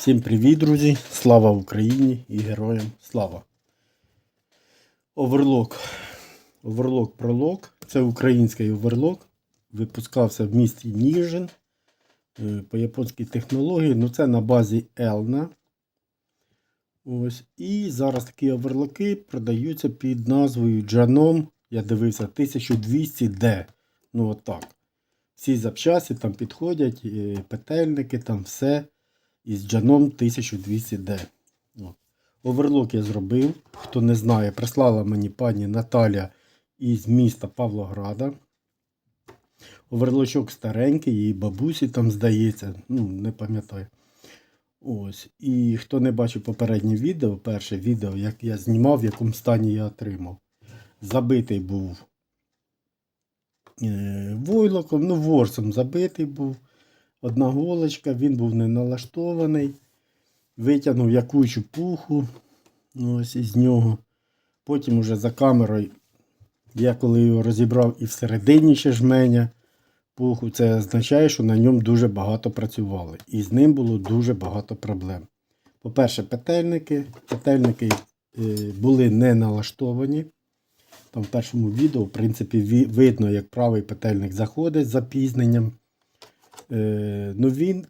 Всім привіт, друзі! Слава Україні і героям слава! Оверлок. Оверлок пролог. Це український оверлок. Випускався в місті Ніжин е, по японській технології. Ну це на базі Елна. Ось. І зараз такі оверлоки продаються під назвою Джаном. Я дивився 1200D. Ну отак. Всі запчасті там підходять, е, петельники, там все із джаном 1200D. От. Оверлок я зробив. Хто не знає, прислала мені пані Наталя із міста Павлограда. Оверлочок старенький, її бабусі там здається, ну, не пам'ятаю. Ось. І хто не бачив попереднє відео, перше відео, як я знімав, в якому стані я отримав. Забитий був е, войлоком, ну, ворсом забитий був. Одна голочка, він був не налаштований. Витягнув якучу пуху ну, ось із нього. Потім уже за камерою, я коли його розібрав і всередині ще жменя пуху, це означає, що на ньому дуже багато працювали. І з ним було дуже багато проблем. По-перше, петельники. Петельники е, були не налаштовані. Там в першому відео, в принципі, видно, як правий петельник заходить з запізненням. Е, ну він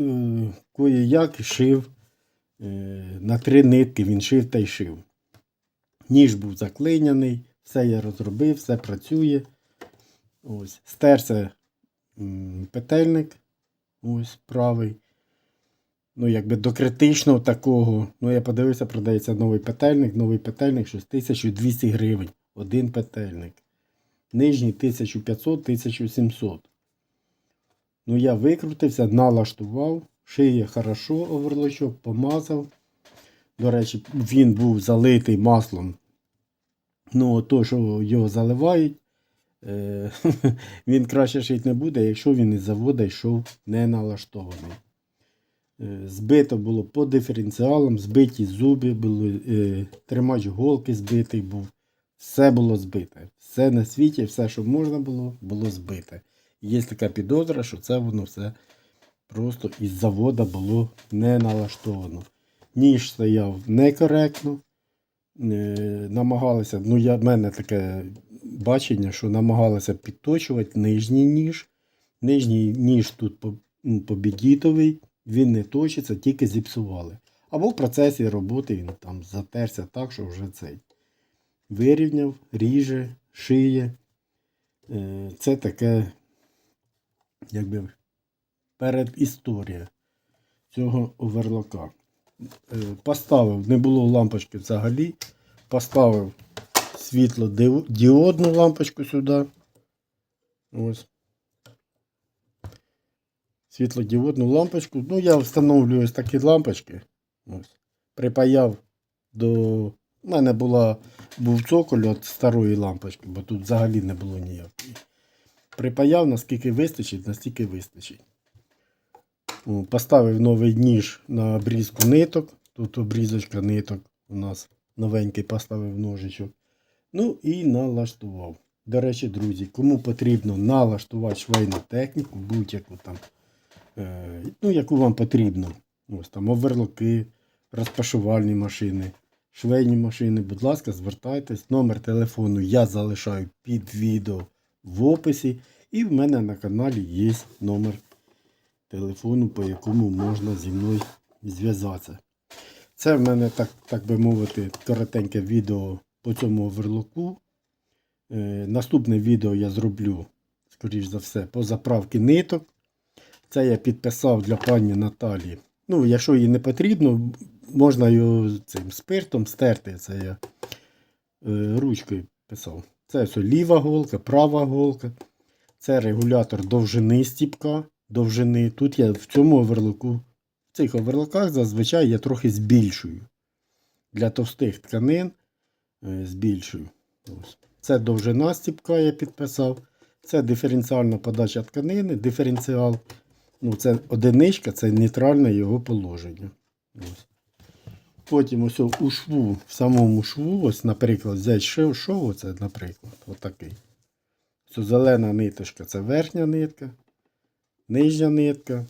е, кое-як шив е, на три нитки, він шив та й шив. Ніж був заклиняний, все я розробив, все працює. Ось, стерся петельник. Ось правий. Ну, якби до критичного такого. Ну, я подивився, продається новий петельник. Новий петельник щось 1200 гривень. Один петельник. Нижній 1500-1700. Ну, я викрутився, налаштував, шиє хорошо оверлочок, помазав. До речі, він був залитий маслом. Ну, то, що його заливають, е, він краще шити не буде, якщо він із заводу йшов не налаштований. Е, Збито було по диференціалам, збиті зуби, були, е, тримач голки збитий був. Все було збите. Все на світі, все, що можна було, було збите. Є така підозра, що це воно все просто із завода було не налаштовано. Ніж стояв некоректно. Е, намагалися, ну, я, в мене таке бачення, що намагалися підточувати нижній ніж. Нижній ніж тут побідітовий, він не точиться, тільки зіпсували. Або в процесі роботи він там затерся так, що вже цей вирівняв, ріже, шиє. Е, Це таке, якби передісторія цього оверлока. Е, Поставив, не було лампочки взагалі. Поставив світло діодну лампочку сюди. Ось. Світлодіодну лампочку. Ну, я встановлюю ось такі лампочки. Ось. Припаяв до. У мене була, був цоколь від старої лампочки, бо тут взагалі не було ніякої. Припаяв, наскільки вистачить, настільки вистачить. Поставив новий ніж на обрізку ниток. Тут обрізочка ниток у нас новенький поставив ножичок. Ну і налаштував. До речі, друзі, кому потрібно налаштувати швейну техніку, будь-яку там, е, ну, яку вам потрібно. Ось там оверлоки, розпашувальні машини, швейні машини, будь ласка, звертайтесь. Номер телефону я залишаю під відео в описі. І в мене на каналі є номер телефону, по якому можна зі мною зв'язатися. Це в мене, так, так би мовити, коротеньке відео по цьому оверлоку. Е, наступне відео я зроблю, скоріш за все, по заправці ниток. Це я підписав для пані Наталі. Ну, якщо їй не потрібно, можна його цим спиртом стерти. Це я е, ручкою писав. Це ліва голка, права голка. Це регулятор довжини стіпка. Довжини. Тут я в цьому оверлоку, в цих оверлоках зазвичай я трохи збільшую. Для товстих тканин е, збільшую. Це довжина стіпка я підписав. Це диференціальна подача тканини, диференціал. Ну, це одиничка, це нейтральне його положення. Ось. Потім ось у шву, в самому шву, ось, наприклад, взяти шов, шов оце, наприклад, отакий. Це зелена ниточка це верхня нитка, нижня нитка,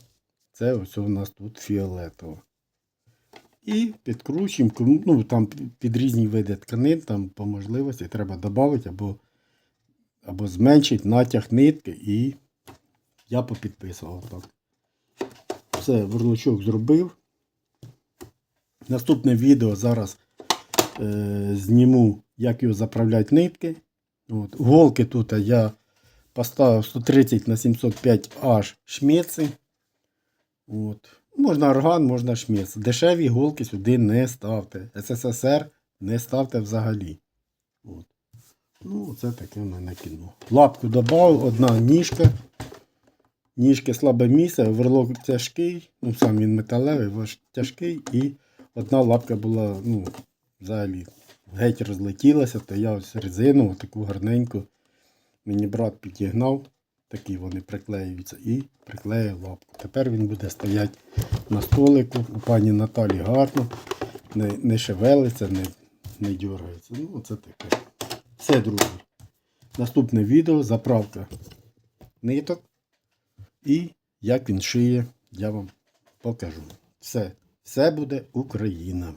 Це ось у нас тут фіолетово. І підкручуємо, ну там під різні види тканин, там по можливості треба додати або, або зменшити натяг нитки і я попідписував так. Все, верлочок зробив. Наступне відео зараз е, зніму, як його заправляти нитки. От. Голки тут я поставив 130 на 705 аж шмеці. От. Можна орган, можна шмець. Дешеві голки сюди не ставте. СССР не ставте взагалі. От. Ну, це таке в мене кіно. Лапку додав, одна ніжка. Ніжки слабе місце, оверлок тяжкий, ну сам він металевий, ваш тяжкий, і одна лапка була, ну, взагалі, геть розлетілася, то я ось резину, таку гарненьку. Мені брат підігнав, такі вони приклеюються, і приклеїв лапку. Тепер він буде стояти на столику. У пані Наталі гарно, не, не шевелиться, не, не дергається. Ну, це таке. Все, друзі. Наступне відео заправка ниток. І як він шиє, я вам покажу. Все, все буде Україна.